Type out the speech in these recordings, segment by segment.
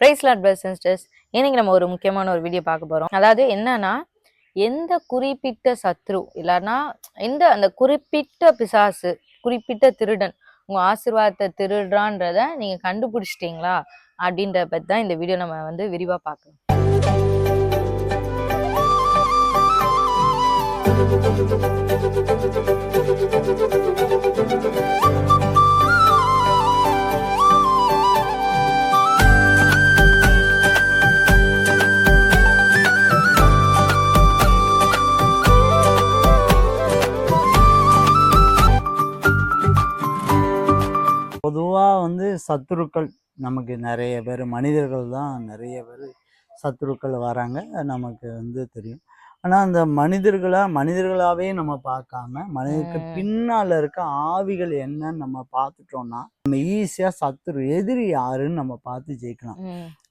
Price lot press sisters இன்னைக்கு நம்ம ஒரு முக்கியமான ஒரு வீடியோ பார்க்க போகிறோம் அதாவது என்னன்னா எந்த குறிப்பிட்ட சத்ரு இல்லைன்னா எந்த அந்த குறிப்பிட்ட பிசாசு குறிப்பிட்ட திருடன் உங்கள் ஆசீர்வாதத்தை திருடுறான்றத நீங்கள் கண்டுபிடிச்சிட்டீங்களா? அப்படின்ற பத்தி தான் இந்த வீடியோ நம்ம வந்து விரிவாக பார்க்கலாம். Thank you. சத்துருக்கள் நமக்கு நிறைய பேர் மனிதர்கள் தான் நிறைய பேர் சத்துருக்கள் வராங்க. நமக்கு வந்து தெரியும். ஆனால் அந்த மனிதர்களா மனிதர்களாகவே நம்ம பார்க்காம மனிதருக்கு ம். பின்னால் இருக்க ஆவிகள் என்னன்னு நம்ம பார்த்துட்டோம்னா நம்ம ஈஸியாக சத்துரு எதிரி யாருன்னு நம்ம பார்த்து ஜெயிக்கலாம்.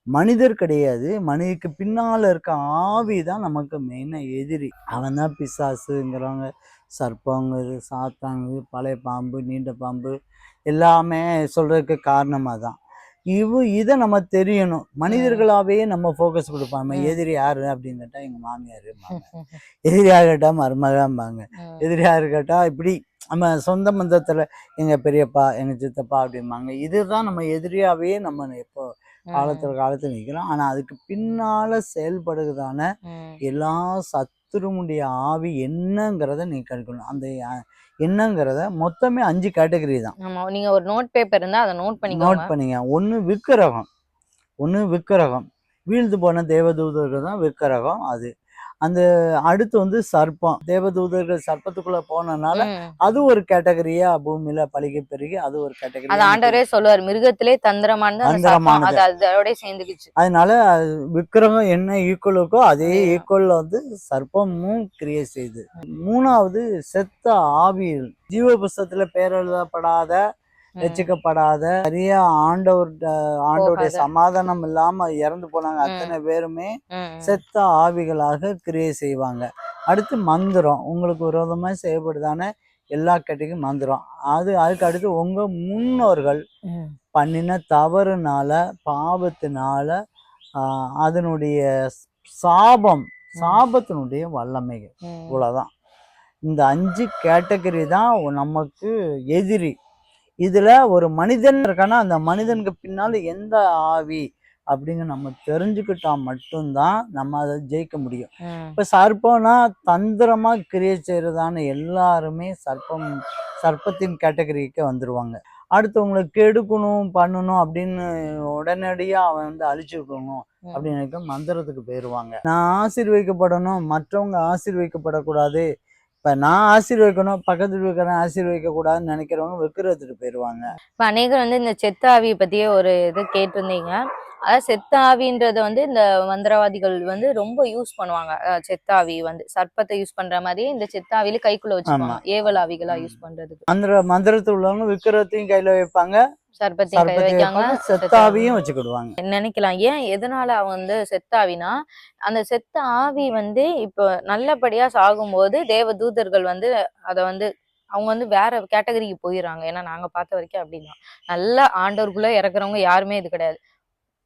மனிதர் கிடையாது. மனிதருக்கு பின்னால் இருக்க ஆவி தான் நமக்கு மெயினாக எதிரி. அவன் தான் பிசாசுங்கிறவங்க சர்ப்பங்கிறது சாத்தாங்கு பழைய பாம்பு நீண்ட பாம்பு எல்லாமே சொல்றதுக்கு காரணமாக தான் இவ இதை நம்ம தெரியணும். மனிதர்களாகவே நம்ம ஃபோக்கஸ் ம். எதிரி யாரு அப்படின்னு கேட்டால் எங்கள் மாமியார் எதிரியாக கேட்டால் மருமகாம்பாங்க ம், எதிரியாக கேட்டால் இப்படி நம்ம சொந்த பந்தத்தில் எங்கள் பெரியப்பா எங்கள் சித்தப்பா அப்படிம்பாங்க. இதுதான் நம்ம எதிரியாகவே நம்ம இப்போ காலத்துல காலத்துல நிற்கிறோம் ஆனால் அதுக்கு பின்னால செயல்படுகிறதான எல்லா சத்துருமுடைய ஆவி என்னங்கிறத நீ கற்கணும் அந்த என்னங்கிறத மொத்தமே அஞ்சு கேட்டகரி தான். நீங்க ஒரு நோட் பேப்பர் இருந்தா அதை நோட் பண்ணிக்கோங்க. நோட் பண்ணிங்க. ஒன்று விக்கிரகம். ஒன்று விக்கிரகம். வீழ்ந்து போன தேவதூதர்கள் தான் விக்கிரகம். அது அந்த அடுத்து வந்து சர்ப்பம் தேவதூதர்கள் சர்ப்பத்துக்குள்ள போனனால. அது ஒரு கேட்டகரியா பூமியில பழிக பெருகி அது ஒரு அது கேட்டகரி ஆண்டவரே சொல்லுவார் மிருகத்திலே தந்திரமானது. அது அதோட சேர்ந்துக்குச்சு அதனால அது விக்கிரகம் என்ன ஈக்குவலுக்கோ அதே. ஈக்குவல்ல வந்து சர்ப்பமும் கிரியேட் செய்யுது மூணாவது செத்த ஆவியில் ஜீவ புஸ்தகத்துல பேர் எழுதப்படாத ரசிக்கப்படாத சரியா ஆண்டவர் ஆண்டவருடைய. சமாதானம் இல்லாம இறந்து போனாங்க. அத்தனை பேருமே செத்த ஆவிகளாக கிரியை செய்வாங்க. அடுத்து மந்திரம் உங்களுக்கு விரோதமா செய்யப்படுதான எல்லா கட்டிக்கும் மந்திரம். அது அதுக்கு அடுத்து உங்க முன்னோர்கள் பண்ணின தவறுனால பாவத்தினால அதனுடைய சாபம் சாபத்தினுடைய வல்லமைகள். ம். இவ்வளோதான் இந்த அஞ்சு கேட்டகரி தான் நமக்கு எதிரி. இதுல ஒரு மனிதன் இருக்கானா அந்த மனிதனுக்கு பின்னால எந்த ஆவி அப்படிங்க நம்ம தெரிஞ்சுக்கிட்டா மட்டும்தான் நம்ம அதை ஜெயிக்க முடியும். இப்ப சர்ப்பம்னா தந்திரமா கிரியேட் செய்யறதான எல்லாருமே சர்ப்பம் சர்ப்பத்தின் கேட்டகரிக்கு வந்துருவாங்க. அடுத்தவங்களை கெடுக்கணும் பண்ணணும் அப்படின்னு உடனடியா அவன் வந்து அழிச்சு விடணும் ம். அப்படின்னு மந்திரத்துக்கு போயிடுவாங்க நான் ஆசீர்வதிக்கப்படணும் மற்றவங்க ஆசீர்வதிக்கப்படக்கூடாது இப்ப நான் ஆசீர்வதிக்கணும் பக்கத்து இருக்கிறவன் ஆசீர்வதிக்க கூடாதுன்னு நினைக்கிறவங்க விக்கிரத்துட்டு போயிடுவாங்க இப்ப அநேகர் வந்து இந்த செத்த ஆவியை பத்தியே ஒரு இது கேட்டிருந்தீங்க. அதாவது செத்த ஆவின்றத வந்து இந்த மந்திரவாதிகள் வந்து ரொம்ப யூஸ் பண்ணுவாங்க. அஹ் செத்த ஆவி வந்து சர்ப்பத்தை யூஸ் பண்ற மாதிரியே இந்த செத்த ஆவியில கைக்குள்ள வச்சுப்பாங்க ஏவல் ஆவிகளா யூஸ் பண்றதுக்கு மந்திர மந்திரத்தில் உள்ளவங்க விக்கிரத்தையும் கையில வைப்பாங்க. சர்ப்பத்தையும் கை வைக்காங்க செத்தாவியும் வச்சுக்கிடுவாங்க. நினைக்கலாம்? ஏன் எதனால அவன் வந்து செத்த ஆவினா அந்த செத்த ஆவி வந்து இப்போ நல்லபடியா சாகும்போது தேவ தூதர்கள் வந்து அதை வந்து அவங்க வந்து வேற கேட்டகரிக்கு போயிடுறாங்க. ஏன்னா நாங்க பார்த்த வரைக்கும் அப்படிதான். நல்ல ஆண்டவருக்குள்ள இறக்குறவங்க யாருமே இது கிடையாது.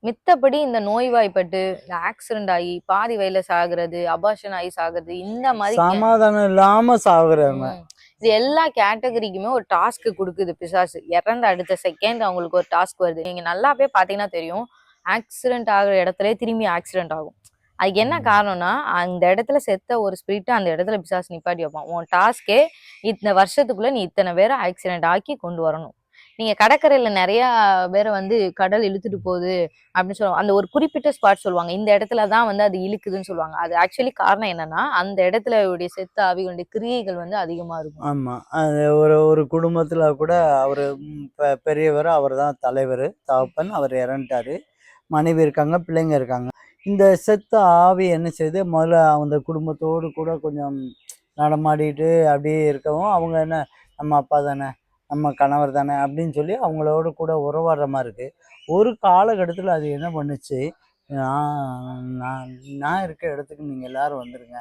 மித்தபடி இந்த நோய்வாய்ப்பட்டு இந்த ஆக்சிடென்ட் ஆகி பாதி வயல சாகுறது அபாஷன் ஆகி சாகுறது இந்த மாதிரி சமாதானம் இல்லாம சாகுறவங்க ம். இது எல்லா கேட்டகரிக்குமே ஒரு டாஸ்க் கொடுக்குது பிசாசு. இறந்த அடுத்த செகண்ட் அவங்களுக்கு ஒரு டாஸ்க் வருது. நீங்க நல்லாவே பாத்தீங்கன்னா தெரியும் ஆக்சிடென்ட் ஆகுற இடத்துல திரும்பி ஆக்சிடென்ட் ஆகும். அதுக்கு என்ன. காரணம்னா அந்த இடத்துல செத்த ஒரு ஸ்பிரிட் அந்த இடத்துல பிசாசு நிப்பாட்டி வைப்பான். உன் டாஸ்கே இந்த வருஷத்துக்குள்ள நீ இத்தனை பேரை ஆக்சிடென்ட் ஆக்கி கொண்டு வரணும். நீங்க கடற்கரையில நிறைய பேரை வந்து கடல் இழுத்துட்டு போகுது அப்படின்னு சொல்லுவாங்க. அந்த ஒரு குறிப்பிட்ட ஸ்பாட் சொல்லுவாங்க. இந்த இடத்துல தான் வந்து அது இழுக்குதுன்னு சொல்லுவாங்க. அது ஆக்சுவலி காரணம் என்னன்னா அந்த இடத்துல உடைய செத்த ஆவிகளுடைய கிரியைகள் வந்து அதிகமா இருக்கும். ஆமா. அது ஒரு ஒரு குடும்பத்துல கூட அவர் பெரியவர் அவர் தான் தலைவர் தகப்பன் அவர் இறந்துட்டாரு. மனைவி இருக்காங்க பிள்ளைங்க இருக்காங்க. இந்த செத்த ஆவி என்ன செய்யுது முதல்ல அந்த குடும்பத்தோடு கூட கொஞ்சம் நடமாடிட்டு அப்படியே இருக்கவும் அவங்க என்ன நம்ம அப்பா தானே? நம்ம கணவர் தானே அப்படின்னு சொல்லி அவங்களோட கூட உறவாடுற மாதிரி இருக்கு. ஒரு காலகட்டத்தில் அது என்ன பண்ணுச்சு? நான் நான் நான் இருக்க இடத்துக்கு நீங்க எல்லாரும் வந்துருங்க.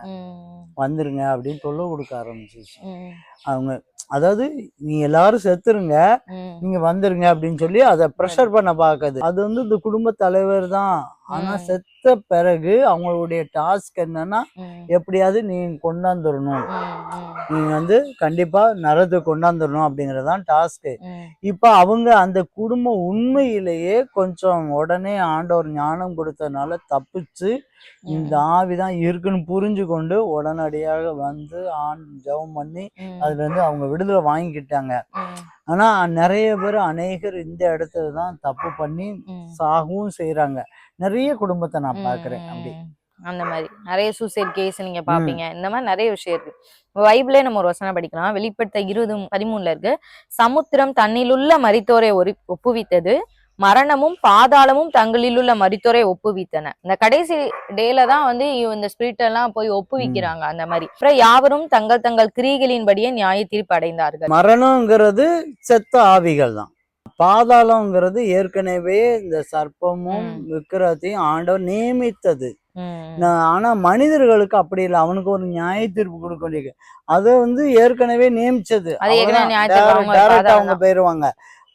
வந்துருங்க அப்படின்னு தொல்லை கொடுக்க ஆரம்பிச்சிச்சு. அவங்க அதாவது நீ எல்லாரும் செத்துருங்க. நீங்க வந்துருங்க அப்படின்னு சொல்லி அதை ப்ரெஷர் பண்ண பார்க்குது அது வந்து இந்த குடும்ப தலைவர் தான் ஆனா. செத்த பிறகு அவங்களுடைய டாஸ்க் என்னன்னா எப்படியாவது நீங்க கொண்டாந்துடணும் நீங்க வந்து கண்டிப்பா நரது கொண்டாந்துடணும் அப்படிங்கறதுதான் டாஸ்க். இப்ப அவங்க அந்த குடும்பம் உண்மையிலேயே கொஞ்சம் உடனே ஆண்டவர் ஞானம் கொடுத்ததுனால தப்பிச்சு இந்த ஆவிதான் இருக்குன்னு புரிஞ்சு கொண்டு உடனடியாக வந்து ஆண் ஜெபம் பண்ணி அதுல இருந்து அவங்க விடுதலை வாங்கிக்கிட்டாங்க. ஆனா நிறைய பேர் அநேகர் இந்த இடத்துல தான் தப்பு பண்ணி. சாகவும் செய்றாங்க. நிறைய குடும்பத்தை நான் பாக்குறேன் அப்படி. அந்த மாதிரி. நிறைய சூசைட் கேஸ் நீங்க பாப்பீங்க இந்த மாதிரி நிறைய விஷயம் இருக்கு. பைபிளே நம்ம ஒரு வசனம் படிக்கலாம். வெளிப்படுத்த இருபது பதிமூணுல இருக்கு. சமுத்திரம் தன்னிலுள்ள மரித்தோரை ஒரு ஒப்புவித்தது. மரணமும் பாதாளமும் தங்களிலுள்ள மரித்தோரை ஒப்புவித்தன. இந்த கடைசி டேல தான் வந்து இந்த ஸ்பிரிட் எல்லாம் போய் ஒப்புவிக்கிறாங்க அந்த மாதிரி. அப்புறம் யாவரும் தங்கள் தங்கள் கிரியைகளின்படியே நியாய தீர்ப்பு அடைந்தார்கள். மரணங்கிறது செத்த ஆவிகள் தான் பாதாளங்கிறது ஏற்கனவே இந்த சர்ப்பமும். விக்கிரத்தையும் ஆண்டவர் நியமித்தது. ஆனா மனிதர்களுக்கு அப்படி இல்லை. அவனுக்கு ஒரு நியாய தீர்ப்பு கொடுக்க வேண்டியது அதை வந்து ஏற்கனவே நியமிச்சது. அவங்க போயிருவாங்க.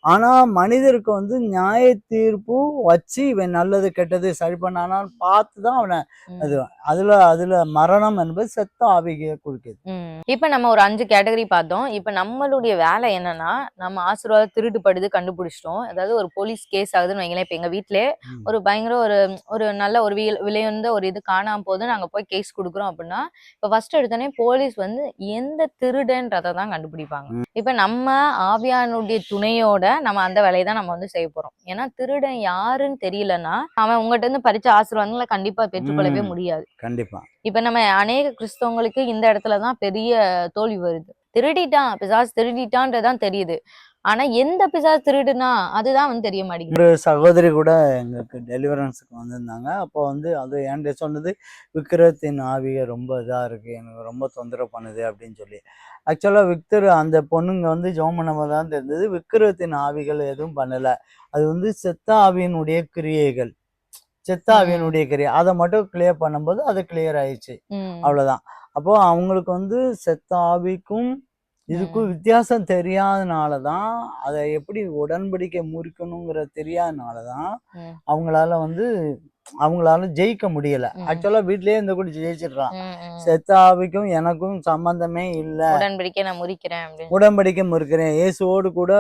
ஆனா மனிதருக்கு வந்து நியாய தீர்ப்பு வச்சு இவன் நல்லது கெட்டது சரி பண்ணானான்னு பார்த்து தான் அவனை. அது அதுல அதுல மரணம் என்பது செத்த ஆவிகையை கொடுக்குது ம். இப்ப நம்ம ஒரு அஞ்சு கேட்டகரி பார்த்தோம் இப்ப நம்மளுடைய வேலை என்னன்னா நம்ம ஆசீர்வாதம் திருடுபடுது கண்டுபிடிச்சிட்டோம் அதாவது ஒரு போலீஸ் கேஸ் ஆகுதுன்னு வைங்களேன் இப்ப எங்க வீட்லயே ம். ஒரு பயங்கர ஒரு ஒரு நல்ல ஒரு விலை- விலையுந்த ஒரு இது காணாம போது நாங்க போய் கேஸ் கொடுக்குறோம் அப்படின்னா இப்ப ஃபர்ஸ்ட் எடுத்தோடனே போலீஸ் வந்து எந்த திருடன்றதை தான் கண்டுபிடிப்பாங்க இப்ப நம்ம ஆவியானுடைய துணையோட நம்ம அந்த வேலையை தான் நம்ம வந்து செய்ய போறோம். ஏன்னா திருடன் யாருன்னு தெரியலன்னா அவன் உங்ககிட்ட இருந்து பறிச்ச ஆசீர்வாதங்களை கண்டிப்பா பெற்றுக்கொள்ளவே. முடியாது. கண்டிப்பா. இப்ப நம்ம அநேக கிறிஸ்தவங்களுக்கு இந்த இடத்துலதான் பெரிய தோல்வி வருது. திருடிட்டான் பிசாசு திருடிட்டான்றதான் தெரியுது. ஆனா எந்த பிசாசு திருடுனா அதுதான் வந்து தெரிய மாட்டேங்குது. ஒரு சகோதரி கூட எங்களுக்கு டெலிவரன்ஸுக்கு வந்திருந்தாங்க. அப்போ வந்து அது என்கிட்ட சொன்னது விக்கிரத்தின் ஆவிக ரொம்ப இதாக இருக்குது எனக்கு ரொம்ப தொந்தரவு பண்ணுது அப்படின்னு சொல்லி. ஆக்சுவலாக விக்டர் அந்த பொண்ணுங்க வந்து ஜோம் பண்ணும்போது தான் தெரிஞ்சது. விக்கிரத்தின் ஆவிகள் எதுவும் பண்ணலை. அது வந்து செத்த ஆவியினுடைய கிரியைகள். செத்த ம். ஆவியினுடைய கிரியை. அதை மட்டும் கிளியர் பண்ணும்போது அது கிளியர் ஆயிடுச்சு. அவ்வளோதான் அப்போ அவங்களுக்கு வந்து செத்த ஆவிக்கும் இதுக்கும் வித்தியாசம் தெரியாதனால தான் அதை எப்படி உடன்படிக்கை முறிக்கணுங்கிற தெரியாதனால தான். அவங்களால வந்து அவங்களால ஜெயிக்க முடியல. ஆக்சுவலா வீட்லயே இந்த கூட ஜெயிச்சிடலாம் ம், ம். செத்த ஆவிக்கும் எனக்கும் சம்பந்தமே இல்லை. உடன்படிக்கை நான் முறிக்கிறேன் உடன்படிக்கை முறிக்கிறேன். இயேசுவோடு கூட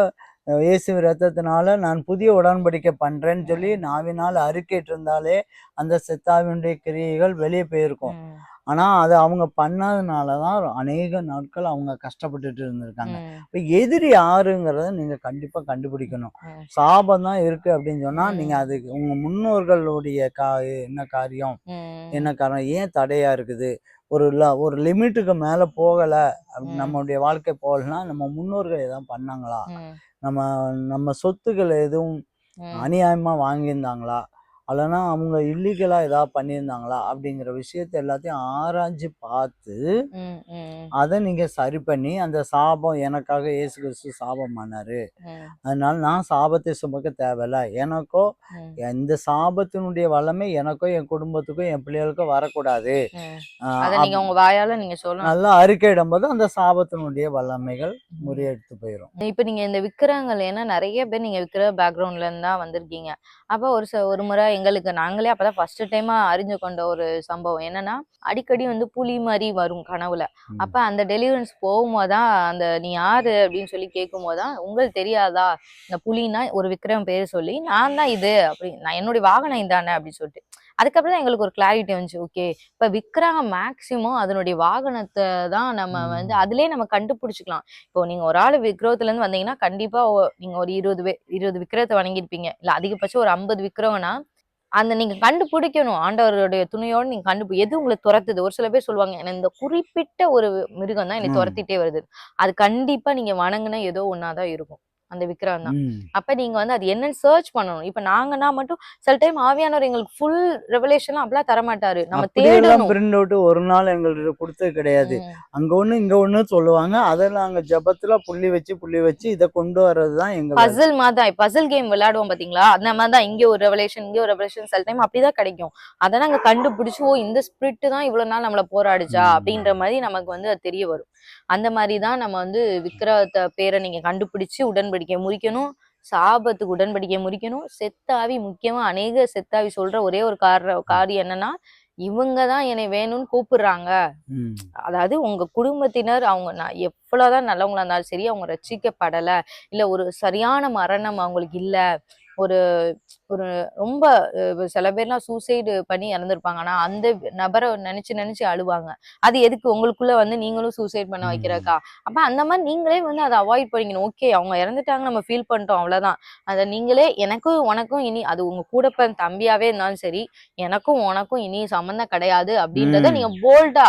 இயேசு ரத்தத்தினால நான் புதிய உடன்படிக்கை பண்றேன்னு சொல்லி நாவினால் அறிக்கைட்டு இருந்தாலே அந்த செத்தாவினுடைய கிரியைகள் வெளியே போயிருக்கும். ம், ஆனா அது அவங்க பண்ணாதனால தான் அநேக நாட்கள் அவங்க கஷ்டப்பட்டுட்டு இருந்திருக்காங்க. இப்போ எதிரி யாருங்கிறத நீங்க கண்டிப்பா கண்டுபிடிக்கணும். சாபம் தான் இருக்கு அப்படின்னு சொன்னா ம். நீங்க அதுக்கு உங்க முன்னோர்களுடைய கா என்ன காரியம்? என்ன காரணம்? ஏன் தடையா இருக்குது? ஒரு ல- ஒரு லிமிட்டுக்கு மேல போகல. நம்மளுடைய வாழ்க்கை போகலன்னா நம்ம முன்னோர்கள் எதாவது பண்ணாங்களா? நம்ம நம்ம சொத்துக்கள் எதுவும் ம். அநியாயமா வாங்கியிருந்தாங்களா? அல்லனா அவங்க இல்லீகலா ஏதாவது பண்ணியிருந்தாங்களா அப்படிங்கிற விஷயத்த எல்லாத்தையும் ஆராய்ஞ்சு பார்த்து அதை நீங்க சரி பண்ணி அந்த சாபம் எனக்காக இயேசு கிறிஸ்து சாபம் பண்ணாரு. அதனால நான் சாபத்தை சுமக்க தேவையில்ல. எனக்கோ இந்த சாபத்தினுடைய வல்லமை எனக்கோ என் குடும்பத்துக்கும் என் பிள்ளைகளுக்கும் வரக்கூடாது. உங்க வாயால நீங்க சொல்லணும். நல்லா அறிக்கையிடும் போது அந்த சாபத்தினுடைய வல்லமைகள் முறியடித்து போயிடும் இப்ப நீங்க இந்த விக்கிரங்கள் ஏன்னா நிறைய பேர் நீங்க விக்கிர பேக்ரவுண்ட்ல இருந்து தான் வந்திருக்கீங்க. அப்ப ஒரு ஒரு முறை எங்களுக்கு. நாங்களே அப்பதான் ஃபர்ஸ்ட் டைமா அறிஞ்சு கொண்ட ஒரு சம்பவம். என்னன்னா அடிக்கடி வந்து புலி மாதிரி வரும் கனவுல. அப்ப அந்த டெலிவரன்ஸ் போகும்போதுதான் அந்த நீ யாரு? அப்படின்னு சொல்லி கேட்கும் போதுதான் உங்களுக்கு தெரியாதா? இந்த புலினா ஒரு விக்ரம் பேர் சொல்லி நான் தான் இது. அப்படி நான் என்னுடைய வாகனம் இதானே? அப்படின்னு சொல்லிட்டு. அதுக்கப்புறம் தான் எங்களுக்கு ஒரு கிளாரிட்டி வந்துச்சு. ஓகே இப்ப விக்ரக மேக்சிமம் அதனுடைய வாகனத்தை தான் நம்ம. வந்து அதுலயே நம்ம கண்டுபிடிச்சிக்கலாம். இப்போ நீங்க ஒரு ஆள் விக்கிரகத்துல இருந்து வந்தீங்கன்னா கண்டிப்பா ஒ- நீங்க ஒரு இருபது இருபது விக்கிரகத்தை வணங்கியிருப்பீங்க. இல்ல அதிகபட்சம் ஒரு ஐம்பது விக்கிரகம்னா அந்த நீங்க கண்டுபிடிக்கணும். ஆண்டவருடைய துணையோட நீங்க கண்டுபி எது உங்களை துரத்துது? ஒரு சில பேர் சொல்லுவாங்க "எனக்கு இந்த குறிப்பிட்ட ஒரு மிருகம் தான் என்னை. துரத்திட்டே வருது. அது கண்டிப்பா நீங்க வணங்குன ஏதோ ஒன்னாதான் இருக்கும். அந்த விக்கிரகம் தான். அப்ப நீங்க வந்து அது என்னன்னு சர்ச் பண்ணணும். இப்ப நாங்கன்னா மட்டும் சில டைம் ஆவியானவர் எங்களுக்கு ஃபுல் ரெவலேஷன் அப்படிலாம் தர மாட்டாரு நம்ம தேடணும். பிரிண்ட் அவுட் ஒரு நாள் எங்களுக்கு கொடுத்தது கிடையாது. அங்க ஒண்ணு இங்க ஒண்ணு சொல்லுவாங்க. அதை நாங்க ஜபத்துல புள்ளி வச்சு புள்ளி வச்சு இதை கொண்டு வர்றதுதான் எங்க. பசில் மாதிரி பசில் கேம் விளையாடுவோம் பாத்தீங்களா? அந்த மாதிரி தான் இங்க ஒரு ரெவலேஷன் இங்க ஒரு ரெவலேஷன் சில டைம் அப்படிதான் கிடைக்கும். அதை நாங்க கண்டுபிடிச்சு ஓ இந்த ஸ்பிரிட் தான் இவ்வளவு நாள் நம்மள போராடுச்சா. அப்படின்ற மாதிரி நமக்கு வந்து அது தெரிய வரும். அந்த மாதிரி தான் நம்ம வந்து விக்கிரகத்தை பேரை நீங்க கண்டுபிடிச்சு உடன்படிக்கை முறிக்கணும். சாபத்துக்கு உடன்படிக்கை முறிக்கணும். செத்தாவி முக்கியமா அநேக செத்தாவி சொல்ற ஒரே ஒரு கார காரியம் என்னன்னா இவங்க தான் என்னை வேணும்னு கூப்பிடுறாங்க. அதாவது உங்க குடும்பத்தினர் அவங்க நான் எவ்வளவுதான் நல்லவங்களா இருந்தாலும் சரி அவங்க ரட்சிக்கப்படல இல்ல ஒரு சரியான மரணம் அவங்களுக்கு இல்ல. ஒரு ஒரு ரொம்ப சில பேர்லாம் சூசைடு பண்ணி இறந்துருப்பாங்க. ஆனா அந்த நபரை நினைச்சு நினைச்சு அழுவாங்க. அது எதுக்கு? உங்களுக்குள்ள வந்து நீங்களும் சூசைட் பண்ண. வைக்கிறக்கா? அப்ப அந்த மாதிரி நீங்களே வந்து அதை அவாய்ட் பண்ணிக்கணும். ஓகே அவங்க இறந்துட்டாங்க நம்ம ஃபீல் பண்ணிட்டோம் அவ்வளவுதான். அதை நீங்களே எனக்கும் உனக்கும் இனி அது உங்க கூட தம்பியாவே இருந்தாலும் சரி எனக்கும் உனக்கும் இனி சம்மந்தம் கிடையாது அப்படின்றத. நீங்க போல்டா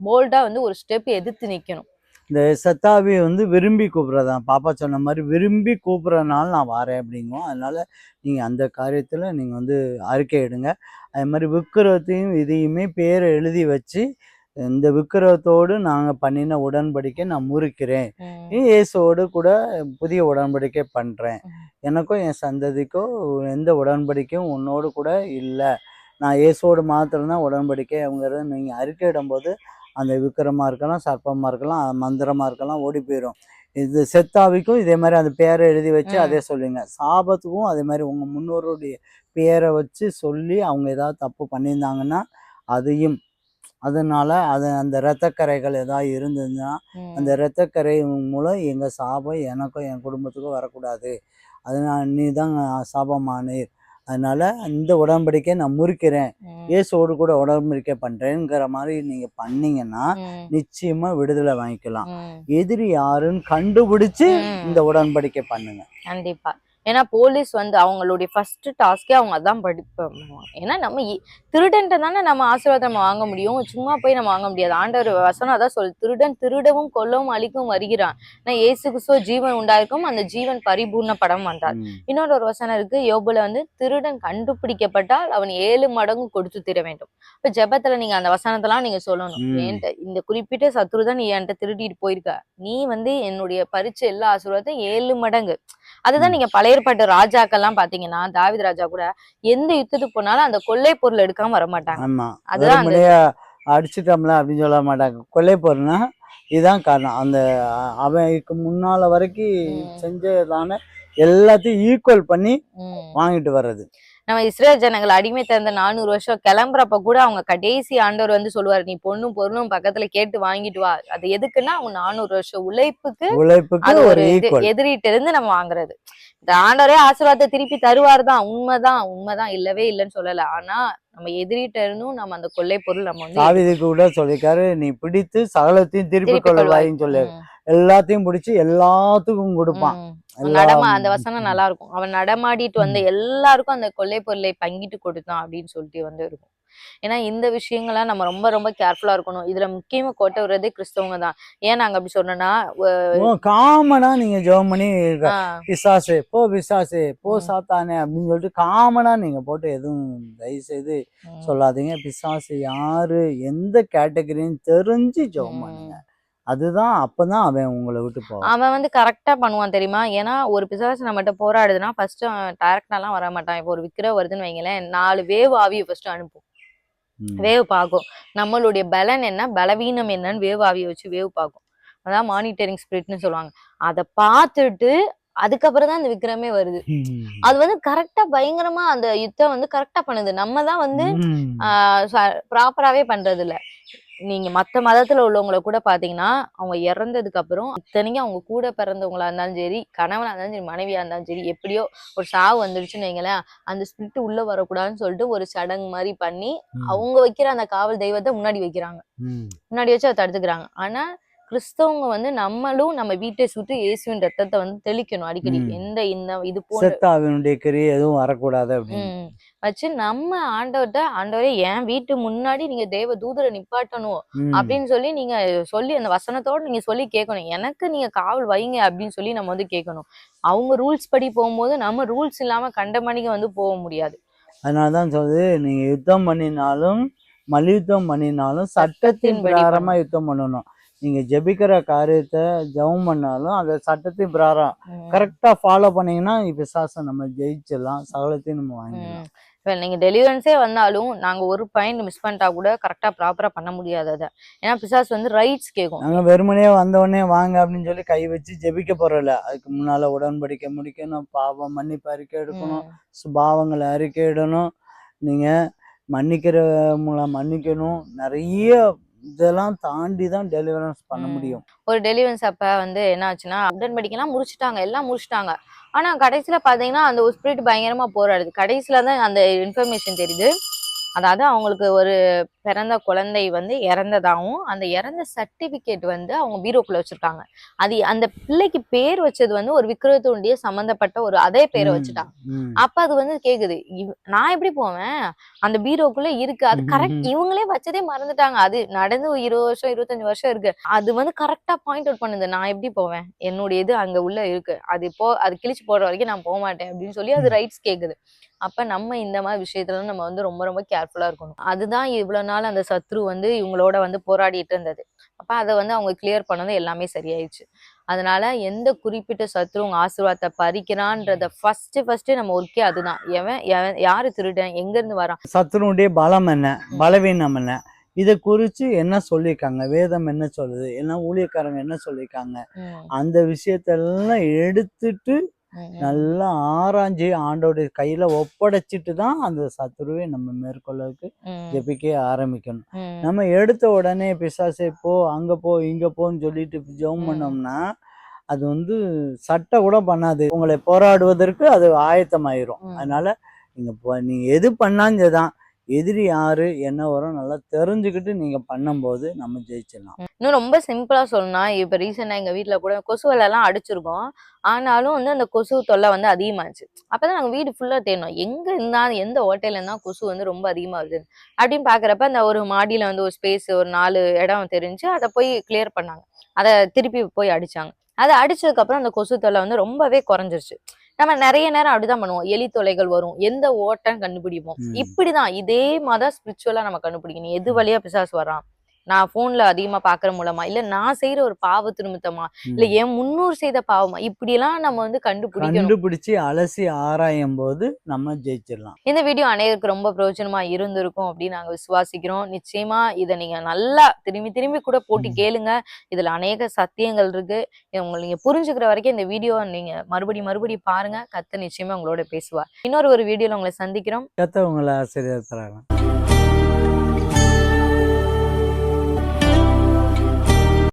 போல்டா வந்து ஒரு ஸ்டெப் எதிர்த்து நிக்கணும். இந்த சத்தாவி வந்து விரும்பி கூப்பிடுறதான். பாப்பா சொன்ன மாதிரி விரும்பி கூப்பிடுறதுனால நான் வரேன் அப்படிங்கும். அதனால நீங்க அந்த காரியத்துல நீங்க வந்து அறிக்கை எடுங்க. அதே மாதிரி விக்கிரகத்தையும் இதையுமே பேரை எழுதி வச்சு இந்த விக்கிரகத்தோடு நாங்க பண்ணின உடன்படிக்கை நான் முறிக்கிறேன். இயேசுவோடு கூட புதிய உடன்படிக்கை பண்றேன். ம். எனக்கும் என் சந்ததிக்கோ எந்த உடன்படிக்கையும் உன்னோடு கூட இல்லை. நான் இயேசுவோடு மாத்திரம்தான் உடன்படிக்கை அவங்கிறத நீங்க அறிக்கையிடும் போது அந்த விக்கிரமா இருக்கலாம் சர்ப்பமா இருக்கலாம் மந்திரமா இருக்கலாம் ஓடி போயிடும் இது செத்தாவிக்கும் இதே மாதிரி அந்த பேரை எழுதி வச்சு. அதே சொல்லுங்க. சாபத்துக்கும் அதே மாதிரி உங்க முன்னோருடைய பேரை வச்சு சொல்லி அவங்க ஏதாவது தப்பு பண்ணியிருந்தாங்கன்னா அதையும் அதனால அது அந்த இரத்தக்கரைகள் ஏதாவது இருந்ததுன்னா அந்த இரத்தக்கரை மூலம் எங்கள் சாபம் எனக்கும் என் குடும்பத்துக்கும் வரக்கூடாது. அதனால நீ தான் சாபமானீர். அதனால இந்த உடன்படிக்கையை நான் முறிக்கிறேன். இயேசுவோடு கூட உடன்படிக்கை பண்றேங்கிற மாதிரி நீங்க பண்ணீங்கன்னா நிச்சயமா விடுதலை வாங்கிக்கலாம். எதிரி யாருன்னு கண்டுபிடிச்சு. இந்த உடன்படிக்கை பண்ணுங்க. கண்டிப்பா. ஏன்னா போலீஸ் வந்து அவங்களுடைய ஃபர்ஸ்ட் டாஸ்கே அவங்க அதான் படிப்பாங்க ஏன்னா நம்ம திருடன்ட்ட தானே நம்ம ஆசீர்வாதம் நம்ம வாங்க முடியும். சும்மா போய் நம்ம வாங்க முடியாது. ஆண்டவர் வசனம் அதான் சொல்லு திருடன் திருடவும் கொல்லவும் அழிக்கவும் வருகிறான். நான் இயேசு கிறிஸ்துவ ஜீவன் உண்டாயிருக்கும். அந்த ஜீவன் பரிபூர்ண படம் வந்தார். இன்னொரு ஒரு வசனம் இருக்கு. யோபுல வந்து திருடன் கண்டுபிடிக்கப்பட்டால் அவன் ஏழு மடங்கு கொடுத்து தீர வேண்டும். இப்ப ஜெபத்துல நீங்க அந்த வசனத்தெல்லாம் நீங்க சொல்லணும். என்கிட்ட இந்த குறிப்பிட்ட சத்ரு தான் நீ என்கிட்ட திருடிட்டு போயிருக்க. நீ வந்து என்னுடைய பரிச்ச எல்லா ஆசீர்வாதத்தையும் ஏழு மடங்கு. அதுதான். நீங்க பழைய ஏற்பாட்டு ராஜாக்கள்லாம் பாத்தீங்கன்னா தாவீது ராஜா கூட எந்த யுத்தத்துக்கு போனாலும் அந்த கொள்ளை பொருள் எடுக்காம வர மாட்டாங்க அதுதான் அடிச்சிட்டோம்ல அப்படின்னு சொல்ல மாட்டாங்க. கொலை போறேன்னா இதுதான் காரணம். அந்த அவனுக்கு முன்னால வரைக்கும். செஞ்சதான எல்லாத்தையும் ஈக்குவல் பண்ணி. வாங்கிட்டு வர்றது. நம்ம இஸ்ரேல் ஜனங்கள் அடிமை தந்த நானூறு வருஷம் கிளம்புறப்ப கூட அவங்க கடைசி ஆண்டவர் வந்து சொல்லுவாரு நீ பொண்ணும் பொருளும் பக்கத்துல கேட்டு வாங்கிட்டு வா. அது எதுக்குன்னா அவங்க நானூறு வருஷம் உழைப்புக்கு உழைப்புக்கு அது ஒரு எதிரிட்ட இருந்து நம்ம வாங்குறது. இந்த ஆண்டவரே ஆசீர்வாதத்தை திருப்பி தருவார் தான். உண்மைதான் உண்மைதான். இல்லவே இல்லைன்னு சொல்லல. ஆனா நம்ம எதிரிட்ட இருந்தும் நம்ம அந்த கொள்ளை பொருள் நம்ம வந்து கூட சொல்லிருக்காரு நீ பிடித்து சகலத்தையும் திருப்பி கொள்வாயின்னு சொல்லி எல்லாத்தையும் பிடிச்சி எல்லாத்துக்கும் கொடுப்பான். நடமா அந்த வசனம் நல்லா இருக்கும் அவன் நடமாடிட்டு வந்த எல்லாருக்கும் அந்த கொள்ளை பொருளை பங்கிட்டு கொடுத்தான் அப்படின்னு சொல்லிட்டு வந்து இருக்கும். ஏன்னா இந்த விஷயங்கள்லாம் நம்ம ரொம்ப ரொம்ப கேர்ஃபுல்லா இருக்கணும். இதுல முக்கியமா கோட்டை விடுறதே கிறிஸ்தவங்க தான். ஏன் நாங்க அப்படி சொன்னோம்னா காமனா நீங்க ஜெபம் பண்ணி பிசாசு போ பிசாசு போ. சாத்தானே அப்படின்னு சொல்லிட்டு காமனா நீங்க போட்டு எதுவும் தயவு செய்து சொல்லாதீங்க. பிசாசு யாரு? எந்த கேட்டகரின்னு தெரிஞ்சு ஜெபம். பண்ணுங்க. அதுதான் அப்பதான் அவன் உங்களை விட்டு போவான். அவன் வந்து கரெக்டா பண்ணுவான் தெரியுமா? ஏன்னா ஒரு பிசாசு நம்மகிட்ட போராடுதுன்னா ஃபர்ஸ்ட் டேரக்டாலாம் வர மாட்டான். இப்போ ஒரு விக்கிர வருதுன்னு வைங்களேன் நாலு வேவ் ஆவியை ஃபர்ஸ்ட் அனுப்பும். வேவ் பார்க்கும் நம்மளுடைய பலன் என்ன? பலவீனம் என்னன்னு வேவ் ஆவியை வச்சு வேவ் பார்க்கும் அதான் மானிட்டரிங் ஸ்பிரிட்னு சொல்லுவாங்க. அதை பார்த்துட்டு அதுக்கப்புறம் தான் அந்த விக்ரமே வருது. அது வந்து கரெக்டா பயங்கரமா அந்த யுத்தம் வந்து கரெக்டா பண்ணுது. நம்ம தான் வந்து ம். ப்ராப்பராகவே பண்றது இல்ல நீங்க மத்த மதத்துல உள்ளவங்கள கூட பாத்தீங்கன்னா அவங்க இறந்ததுக்கு அப்புறம் இத்தனைக்கும் அவங்க கூட பிறந்தவங்களா இருந்தாலும் சரி கணவனா இருந்தாலும் சரி மனைவியா இருந்தாலும் சரி எப்படியோ ஒரு சாவு வந்துடுச்சுன்னு வைங்களேன் அந்த ஸ்பிரிட் உள்ள வரக்கூடாதுன்னு சொல்லிட்டு ஒரு சடங்கு மாதிரி பண்ணி. அவங்க வைக்கிற அந்த காவல் தெய்வத்தை முன்னாடி வைக்கிறாங்க. முன்னாடி வச்சு அதை தடுத்துக்கிறாங்க ஆனா கிறிஸ்தவங்க வந்து நம்மளும் நம்ம வீட்டை சுற்றி இயேசுவின் ரத்தத்தை வந்து தெளிக்கணும் அடிக்கடி. எந்த இந்த இது போன்ற எதுவும் வரக்கூடாது அப்படின்னு. வச்சு நம்ம ஆண்டவர்ட்ட ஆண்டவரே என் வீட்டு முன்னாடி நீங்க தேவ தூதரை நிப்பாட்டணும். அப்படின்னு சொல்லி நீங்க சொல்லி அந்த வசனத்தோட நீங்க சொல்லி கேட்கணும் எனக்கு நீங்க காவல் வைங்க அப்படின்னு சொல்லி நம்ம வந்து கேட்கணும் அவங்க ரூல்ஸ் படி போகும்போது நம்ம ரூல்ஸ் இல்லாம கண்ட மணிக்கு வந்து போக முடியாது அதனால தான் சொல்லுது நீங்க யுத்தம் பண்ணினாலும் மல்யுத்தம் பண்ணினாலும் சட்டத்தின் பிரகாரமா யுத்தம் பண்ணணும் நீங்க ஜெபிக்கிற காரியத்தை ஜெபம் பண்ணாலும் அந்த சட்டத்தின் பிரகாரம். கரெக்டா ஃபாலோ பண்ணீங்கன்னா பிசாசை நம்ம ஜெயிச்சிடலாம் சகலத்தையும் நம்ம வாங்கிடலாம். இப்ப நீங்க டெலிவரன்ஸே வந்தாலும் நாங்க ஒரு பாயிண்ட் மிஸ் பண்ணிட்டா கூட கரெக்டா ப்ராப்பரா பண்ண முடியாது அதை. ஏன்னா பிசாஸ் வந்து ரைட்ஸ் கேட்கும் நாங்க வெறுமனே வந்த உடனே வாங்க அப்படின்னு சொல்லி கை வச்சு ஜெபிக்க போறோம்ல. அதுக்கு முன்னால உடன்படிக்கை முடிக்கணும் பாவம் மன்னிப்பு அறிக்கை எடுக்கணும். சுபாவங்களை அறிக்கையிடணும் நீங்க மன்னிக்கிற மூலம் மன்னிக்கணும். நிறைய இதெல்லாம் தாண்டி தான் டெலிவரன்ஸ் பண்ண. முடியும். ஒரு டெலிவரன்ஸ் அப்ப வந்து என்ன ஆச்சுன்னா உடன்படிக்கைலாம் முடிச்சிட்டாங்க எல்லாம் முடிச்சிட்டாங்க. ஆனா கடைசியில பாத்தீங்கன்னா அந்த ஸ்பிரிட் பயங்கரமா போராடுது. கடைசியில தான் அந்த இன்ஃபர்மேஷன் தெரியுது. அதாவது அவங்களுக்கு ஒரு பிறந்த குழந்தை வந்து இறந்ததாகவும் அந்த இறந்த சர்டிபிகேட் வந்து அவங்க பீரோக்குள்ள வச்சிருக்காங்க. அது அந்த பிள்ளைக்கு பேர் வச்சது வந்து ஒரு விக்கிரத்துண்டிய சம்பந்தப்பட்ட ஒரு அதே பேரை வச்சுட்டாங்க. அப்ப அது வந்து கேக்குது நான் எப்படி போவேன்? அந்த பீரோக்குள்ள இருக்கு அது கரெக்ட். இவங்களே வச்சதே மறந்துட்டாங்க. அது நடந்து இருபது வருஷம் இருபத்தஞ்சு வருஷம் இருக்கு. அது வந்து கரெக்டா பாயிண்ட் அவுட் பண்ணுது நான் எப்படி போவேன்? என்னுடைய இது அங்க உள்ள இருக்கு. அது போ அது கிழிச்சு போடுற வரைக்கும் நான் போக மாட்டேன் அப்படின்னு சொல்லி அது ரைட்ஸ் கேக்குது. அப்ப நம்ம இந்த மாதிரி விஷயத்துல நம்ம வந்து ரொம்ப ரொம்ப கேர்ஃபுல்லா இருக்கணும். அதுதான் இவ்வளவு நாள் அந்த சத்ரு வந்து இவங்களோட வந்து போராடிட்டு இருந்தது. அப்ப அதை வந்து அவங்க கிளியர் பண்ணது எல்லாமே சரியாயிடுச்சு. அதனால எந்த குறிப்பிட்ட சத்ரு உங்க ஆசீர்வாதத்தை பறிக்கிறான்றத ஃபர்ஸ்ட் ஃபர்ஸ்ட் நம்ம ஒர்க்கே அதுதான். எவன் எவன் யாரு திருடன் எங்க இருந்து வரான்? சத்துருடைய பலம் என்ன? பலவீனம் என்ன? இதை குறித்து என்ன சொல்லியிருக்காங்க? வேதம் என்ன சொல்லுது? என்ன ஊழியக்காரங்க என்ன சொல்லியிருக்காங்க? அந்த விஷயத்தெல்லாம் எடுத்துட்டு. நல்லா ஆராய்ஞ்சு ஆண்டோடைய கையில ஒப்படைச்சிட்டு தான் அந்த சத்துருவை நம்ம மேற்கொள்ளதுக்கு ம், ஜெபிக்க ஆரம்பிக்கணும். நம்ம எடுத்த உடனே பிசாசே போ அங்க போ இங்க போன்னு சொல்லிட்டு ஜெபம். பண்ணோம்னா அது வந்து சட்டை கூட பண்ணாது. உங்களை போராடுவதற்கு அது ஆயத்தமாயிரும். அதனால நீங்க நீங்க எது பண்ணாலும் தான் எதிரி யாரு என்ன வரும் நல்லா தெரிஞ்சுக்கிட்டு நீங்க பண்ணும்போது நம்ம ஜெயிச்சிடலாம். இன்னும் ரொம்ப சிம்பிளா சொல்லணும்னா இப்ப ரீசெண்டா எங்க வீட்டுல கூட கொசு எல்லாம் அடிச்சிருக்கோம். ஆனாலும் வந்து அந்த கொசு தொல்லை வந்து அதிகமாச்சு. அப்பதான் நாங்க வீடு ஃபுல்லா தேடினோம். எங்க இருந்தா எந்த ஹோட்டல்ல இருந்தா கொசு வந்து ரொம்ப அதிகமா வருது அப்படின்னு பாக்குறப்ப அந்த ஒரு மாடியில வந்து ஒரு ஸ்பேஸ் ஒரு நாலு இடம் தெரிஞ்சு அதை போய் கிளியர் பண்ணாங்க. அதை திருப்பி போய் அடிச்சாங்க. அதை அடிச்சதுக்கு அப்புறம் அந்த கொசு தொல்லை வந்து ரொம்பவே குறைஞ்சிருச்சு. நம்ம நிறைய நேரம் அப்படிதான் பண்ணுவோம். எலி தொலைகள் வரும். எந்த ஓட்டம் கண்டுபிடிப்போம். இப்படிதான். இதே மாதிரி ஸ்பிரிச்சுவலா நம்ம கண்டுபிடிக்கணும். எது வழியா பிசாசு வரான் நான் போன்ல அதிகமா பாக்குற மூலமா இல்ல நான் செய்யற ஒரு பாவ திருமித்தமா இல்ல என் முன்னோர் செய்த பாவமா இப்படி எல்லாம் நம்ம வந்து கண்டுபிடிக்கணும். கண்டுபிடிச்சு அலசி ஆராயும் போது நம்ம ஜெயிச்சிடலாம். இந்த வீடியோ அனைவருக்கு ரொம்ப பிரயோஜனமா இருந்திருக்கும் அப்படின்னு நாங்க விசுவாசிக்கிறோம். நிச்சயமா இதை நீங்க நல்லா திரும்பி திரும்பி கூட போட்டு. கேளுங்க. இதுல அநேக சத்தியங்கள் இருக்கு. உங்களை நீங்க புரிஞ்சுக்கிற வரைக்கும் இந்த வீடியோ நீங்க மறுபடி மறுபடி பாருங்க. கத்த நிச்சயமா உங்களோட பேசுவார். இன்னொரு ஒரு வீடியோல உங்களை சந்திக்கிறோம். கத்த உங்களை ஆசிரியர் தராங்க